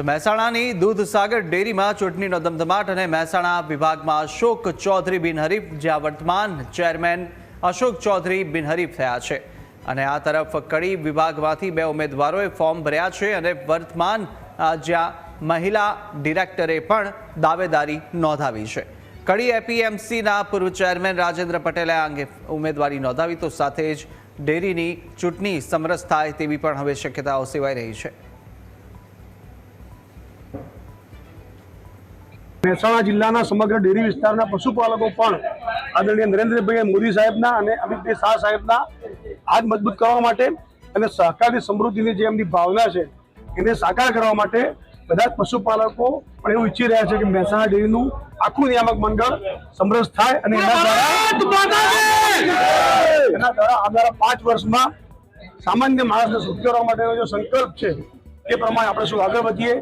તો મહેસાણાની દૂધસાગર ડેરીમાં ચૂંટણીનો ધમધમાટ અને મહેસાણા વિભાગમાં અશોક ચૌધરી બિનહરીફ જ્યાં વર્તમાન ચેરમેન અશોક ચૌધરી બિનહરીફ થયા છે. અને આ તરફ કડી વિભાગમાંથી બે ઉમેદવારોએ ફોર્મ ભર્યા છે અને વર્તમાન જ્યાં મહિલા ડિરેક્ટરે પણ દાવેદારી નોંધાવી છે. કડી એપીએમસીના પૂર્વ ચેરમેન રાજેન્દ્ર પટેલે આ અંગે ઉમેદવારી નોંધાવી, તો સાથે જ ડેરીની ચૂંટણી સમરસ થાય તેવી પણ હવે શક્યતાઓ સેવાઈ રહી છે. મહેસાણા જિલ્લાના સમગ્ર ડેરી વિસ્તારના પશુપાલકો પણ આદરણીય નરેન્દ્રભાઈ મોદી સાહેબના અને અમિતભાઈ શાહ સાહેબના હાથ મજબૂત કરવા માટે અને સહકારની સમૃદ્ધિની જે એમની ભાવના છે એને સાકાર કરવા માટે બધા જ પશુપાલકો પણ એવું ઈચ્છી રહ્યા છે કે મહેસાણા ડેરીનું આખું નિયામક મંડળ સમરસ થાય અને એના દ્વારા એના દ્વારા આવનારા પાંચ વર્ષમાં સામાન્ય માણસને સુખ કરવા માટેનો જે સંકલ્પ છે એ પ્રમાણે આપણે શું આગળ વધીએ?